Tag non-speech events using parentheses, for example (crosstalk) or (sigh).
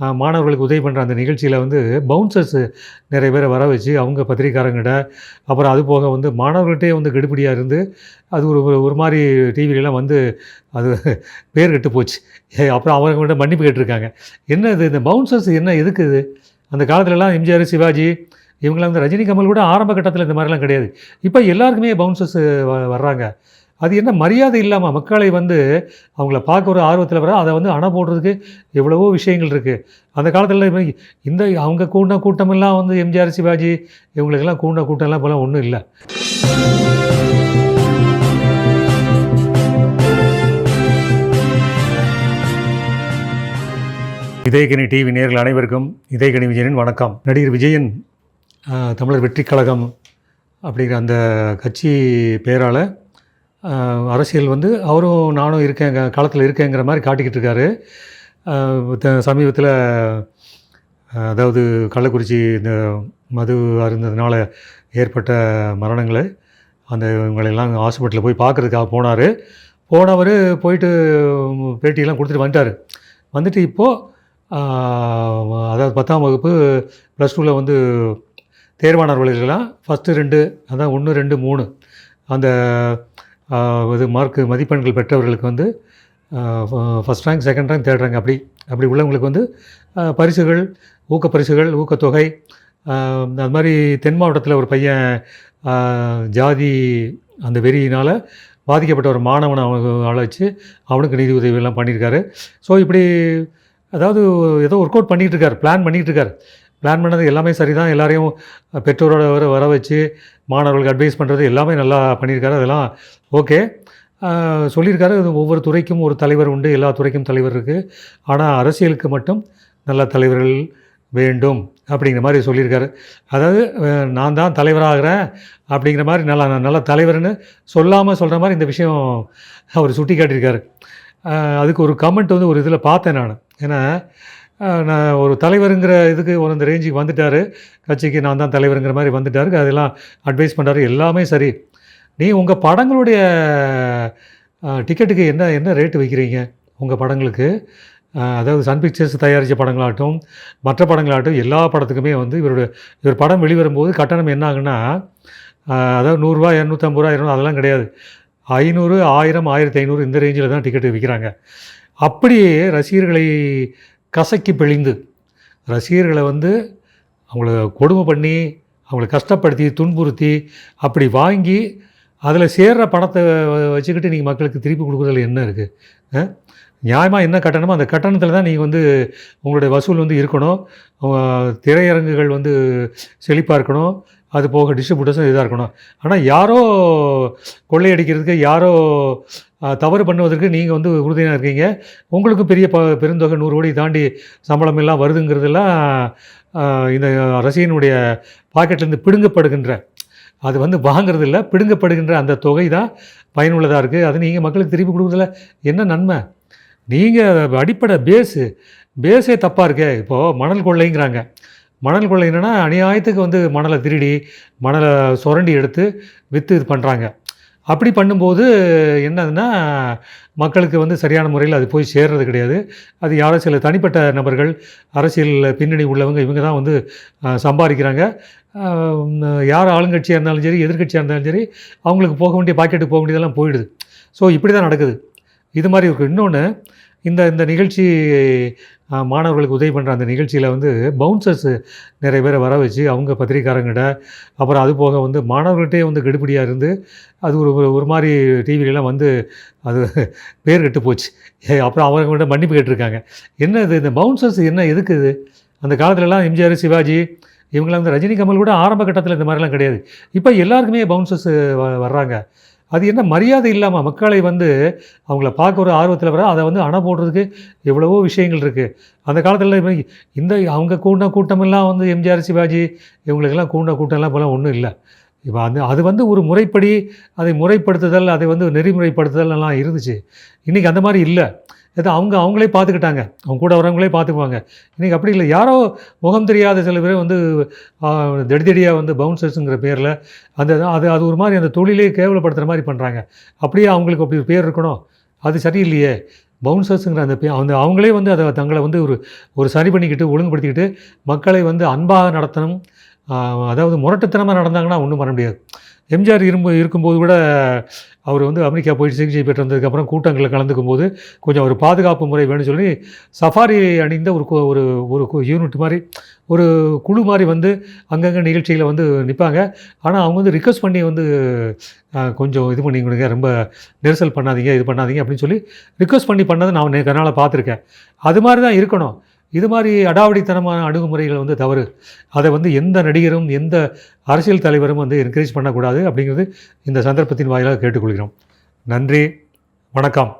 மாணவர்களுக்கு உதவி பண்ணுற அந்த நிகழ்ச்சியில் வந்து பவுன்சர்ஸ் நிறைய பேரை வர வச்சு அவங்க பத்திரிக்காரங்கிட்ட அப்புறம் அது போக வந்து மாணவர்கள்ட்டே வந்து கெடுபிடியாக இருந்து அது ஒரு ஒரு- மாதிரி டிவிலலாம் வந்து அது (laughs) பேர் கெட்டு போச்சு. அப்புறம் அவங்கள்ட்ட மன்னிப்பு கேட்டிருக்காங்க. என்ன இது இந்த பவுன்சர்ஸ் என்ன எதுக்கு இது? அந்த காலத்துலலாம் எம்ஜிஆர் சிவாஜி இவங்களாம் வந்து ரஜினி கமல் கூட ஆரம்ப கட்டத்தில் இந்த மாதிரிலாம் கிடையாது. இப்போ எல்லாருக்குமே பவுன்சர்ஸ் வர்றாங்க. அது என்ன மரியாதை இல்லாமல் மக்களை வந்து அவங்கள பார்க்க ஒரு ஆர்வத்தில் வர அதை வந்து அணை போடுறதுக்கு எவ்வளவோ விஷயங்கள் இருக்குது அந்த காலத்தில் இந்த அவங்க கூண்ட கூட்டமெல்லாம் வந்து எம்ஜிஆர் சிவாஜி இவங்களுக்கெல்லாம் கூண்ட கூட்டம்லாம் இப்போலாம் ஒன்றும் இல்லை. இதயக்கணி டிவி நேர்கள் அனைவருக்கும் இதயகனி விஜயனின் வணக்கம். நடிகர் விஜயன் தமிழர் வெற்றி கழகம் அப்படிங்கிற அந்த கட்சி பேரால் அரசியல் வந்து அவரும் நானும் இருக்கேங்க காலத்தில் இருக்கேங்கிற மாதிரி காட்டிக்கிட்டு இருக்காரு. சமீபத்தில் அதாவது கள்ளக்குறிச்சி இந்த மது அருந்ததுனால ஏற்பட்ட மரணங்களை அந்த இவங்களெல்லாம் ஹாஸ்பிட்டலில் போய் பார்க்குறதுக்காக போனார். போனவர் போயிட்டு பேட்டியெல்லாம் கொடுத்துட்டு வந்துட்டார். வந்துட்டு இப்போது அதாவது பத்தாம் வகுப்பு ப்ளஸ் டூவில் வந்து தேர்வானவர்களுக்கெல்லாம் ஃபஸ்ட்டு ரெண்டு அதான் ஒன்று ரெண்டு மூணு. அந்த இது மார்க்கு மதிப்பெண்கள் பெற்றவர்களுக்கு வந்து first rank second rank third rank அப்படி அப்படி உள்ளவங்களுக்கு வந்து ஆஹ், பரிசுகள் ஊக்கப்பரிசுகள் ஊக்கத்தொகை அது மாதிரி தென் மாவட்டத்தில் ஒரு பையன் ஜாதி அந்த வெறியினால் பாதிக்கப்பட்ட ஒரு மாணவனை அவங்க அழைச்சி அவனுக்கு நிதி உதவியெல்லாம் பண்ணியிருக்காரு. ஸோ இப்படி அதாவது ஏதோ ஒர்க் அவுட் பண்ணிகிட்டு இருக்கார் பிளான் பண்ணிகிட்டு இருக்கார். பிளான் பண்ணது எல்லாமே சரி தான் எல்லாரையும் பெற்றோரோட வர வர வச்சு மாணவர்களுக்கு அட்வைஸ் பண்ணுறது எல்லாமே நல்லா பண்ணியிருக்காரு. அதெல்லாம் ஓகே சொல்லியிருக்காரு. இது ஒவ்வொரு துறைக்கும் ஒரு தலைவர் உண்டு. எல்லா துறைக்கும் தலைவர் இருக்குது ஆனால் அரசியலுக்கு மட்டும் நல்ல தலைவர்கள் வேண்டும் அப்படிங்கிற மாதிரி சொல்லியிருக்காரு. அதாவது நான் தான் தலைவராகிறேன் அப்படிங்கிற மாதிரி நல்ல நல்ல தலைவர்னு சொல்லாமல் சொல்கிற மாதிரி இந்த விஷயம் அவர் சுட்டி காட்டியிருக்காரு அதுக்கு ஒரு கமெண்ட் வந்து ஒரு இதில் பார்த்தேன் நான். ஏன்னா நான் ஒரு தலைவருங்கிற இதுக்கு ஒரு இந்த ரேஞ்சுக்கு வந்துட்டார். கட்சிக்கு நான் தான் தலைவருங்கிற மாதிரி வந்துட்டாரு. அதெல்லாம் அட்வைஸ் பண்ணுறாரு எல்லாமே சரி. நீ உங்கள் படங்களுடைய டிக்கெட்டுக்கு என்ன என்ன ரேட்டு வைக்கிறீங்க? உங்கள் படங்களுக்கு. அதாவது சன் பிக்சர்ஸ் தயாரித்த படங்களாகட்டும் மற்ற படங்களாகட்டும் எல்லா படத்துக்குமே வந்து இவருடைய இவர் படம் வெளிவரும்போது கட்டணம் என்ன ஆகுன்னா அதாவது நூறுரூவா இரநூத்தம்பது ரூபா இரநூறு அதெல்லாம் கிடையாது. ஐநூறு ஆயிரம் ஆயிரத்தி ஐநூறு இந்த ரேஞ்சில் தான் டிக்கெட்டு விற்கிறாங்க அப்படியே ரசிகர்களை கசக்கி பிழிந்து ரசிகர்களை வந்து அவங்கள கொடுமை பண்ணி அவங்கள கஷ்டப்படுத்தி துன்புறுத்தி அப்படி வாங்கி அதில் சேர்ற பணத்தை வ- வச்சுக்கிட்டு நீங்கள் மக்களுக்கு திருப்பி கொடுக்குறதுல என்ன இருக்குது நியாயமாக என்ன கட்டணமோ அந்த கட்டணத்தில் தான் நீங்கள் வந்து உங்களுடைய வசூல் வந்து இருக்கணும். திரையரங்குகள் வந்து செழிப்பாக இருக்கணும். அது போக டிஸ்ட்ரிபியூட்டர்ஸும் இதாக இருக்கணும். ஆனால் யாரோ கொள்ளையடிக்கிறதுக்கு யாரோ தவறு பண்ணுவதற்கு நீங்கள் வந்து உறுதியாக இருக்கீங்க. உங்களுக்கு பெரிய ப பெருந்தொகை நூறு கோடி தாண்டி சம்பளம் எல்லாம் வருதுங்கிறதெல்லாம் இந்த ரசிகனுடைய பாக்கெட்லேருந்து பிடுங்கப்படுகின்ற அது வந்து வாங்கிறது இல்லை பிடுங்கப்படுகின்ற அந்த தொகை தான் பயனுள்ளதாக இருக்குது அது நீங்கள் மக்களுக்கு திருப்பி கொடுக்குறதுல என்ன நன்மை? நீங்கள் அடிப்படை பேஸு பேஸே தப்பாக இருக்கே. இப்போது மணல் கொள்ளைங்கிறாங்க. மணல் கொள்ளை என்னென்னா அநியாயத்துக்கு வந்து மணலை திருடி மணலை சுரண்டி எடுத்து விற்று இது பண்ணுறாங்க அப்படி பண்ணும்போது என்னதுன்னா மக்களுக்கு வந்து சரியான முறையில் அது போய் சேர்றது கிடையாது. அது யாரோ சில தனிப்பட்ட நபர்கள் அரசியல் பின்னணி உள்ளவங்க இவங்க தான் வந்து சம்பாதிக்கிறாங்க. யார் ஆளுங்கட்சியாக இருந்தாலும் சரி எதிர்க்கட்சியாக இருந்தாலும் சரி அவங்களுக்கு போக வேண்டிய பாக்கெட்டுக்கு போக வேண்டியதெல்லாம் போயிடுது. ஸோ இப்படி தான் நடக்குது. இது மாதிரி இருக்குது இன்னொன்று இந்த இந்த நிகழ்ச்சி மாணவர்களுக்கு உதவி பண்ணுற அந்த நிகழ்ச்சியில் வந்து பவுன்சர்ஸ் நிறைய பேரை வர வச்சு அவங்க பத்திரிக்காரங்கிட்ட அப்புறம் அது போக வந்து மாணவர்கள்ட்டே வந்து கெடுபிடியாக இருந்து அது ஒரு ஒரு- மாதிரி டிவிலலாம் வந்து அது (laughs) பேர் கெட்டு போச்சு. அப்புறம் அவங்கள்ட்ட மன்னிப்பு கேட்டிருக்காங்க. என்ன இது இந்த பவுன்சர்ஸ் என்ன எதுக்கு இது? அந்த காலத்துலலாம் எம்ஜிஆர் சிவாஜி இவங்களாம் வந்து ரஜினி கமல் கூட ஆரம்ப கட்டத்தில் இந்த மாதிரிலாம் கிடையாது. இப்போ எல்லாருக்குமே பவுன்சர்ஸ் வர்றாங்க. அது என்ன மரியாதை இல்லாமல் மக்களை வந்து அவங்கள பார்க்க ஒரு ஆர்வத்தில் வர அதை வந்து அணை போடுறதுக்கு எவ்வளவோ விஷயங்கள் இருக்குது அந்த காலத்தில் இந்த அவங்க கூட்டின கூட்டமெல்லாம் வந்து எம்ஜிஆர் சிவாஜி இவங்களுக்கெல்லாம் கூண்ட கூட்டம்லாம் இப்போலாம் ஒன்றும் இல்லை. இப்போ அந்த அது வந்து ஒரு முறைப்படி அதை முறைப்படுத்துதல் அதை வந்து நெறிமுறைப்படுத்துதல் எல்லாம் இருந்துச்சு. இன்றைக்கி அந்த மாதிரி இல்லை. ஏதோ அவங்க அவங்களே பார்த்துக்கிட்டாங்க. அவங்க கூட வரவங்களே பார்த்துக்குவாங்க. இன்றைக்கி அப்படி இல்லை. யாரோ முகம் தெரியாத சில பேர் வந்து தடிதடியாக வந்து பவுன்சர்ஸுங்கிற பேரில் அந்த அது அது ஒரு மாதிரி அந்த தொழிலே கேவலப்படுத்துகிற மாதிரி பண்ணுறாங்க அப்படியே அவங்களுக்கு அப்படி ஒரு பேர் இருக்கணும். அது சரியில்லையே. பவுன்சர்ஸுங்கிற அந்த பே- அந்த அவங்களே வந்து அதை தங்களை வந்து ஒரு ஒரு சரி பண்ணிக்கிட்டு ஒழுங்குபடுத்திக்கிட்டு மக்களை வந்து அன்பாக நடத்தணும். அதாவது முரட்டுத்தனமாக நடந்தாங்கன்னா ஒன்றும் பண்ண முடியாது. எம்ஜிஆர் இரும்பு இருக்கும்போது கூட அவர் வந்து அமெரிக்கா போயிட்டு சிகிச்சை பெற்று வந்ததுக்கப்புறம் கூட்டங்களில் கலந்துக்கும் போது கொஞ்சம் ஒரு பாதுகாப்பு முறை வேணும்னு சொல்லி சஃபாரி அணிந்த ஒரு ஒரு ஒரு யூனிட் மாதிரி ஒரு குழு மாதிரி வந்து அங்கங்கே நிகழ்ச்சியில் வந்து நிற்பாங்க ஆனால் அவங்க வந்து ரிக்வஸ்ட் பண்ணி வந்து கொஞ்சம் இது பண்ணி கொடுங்க ரொம்ப நெரிசல் பண்ணாதீங்க இது பண்ணாதீங்க அப்படின்னு சொல்லி ரிக்வஸ்ட் பண்ணி பண்ணதை நான் நே- கண்ணால் பார்த்துருக்கேன். அது மாதிரி தான் இருக்கணும். இது மாதிரி அடாவடித்தனமான அணுகுமுறைகள் வந்து தவறு. அதை வந்து எந்த நடிகரும் எந்த அரசியல் தலைவரும் வந்து என்கரேஜ் பண்ணக்கூடாது அப்படிங்கிறது இந்த சந்தர்ப்பத்தின் வாயிலாக கேட்டுக்கொள்கிறோம். நன்றி வணக்கம்.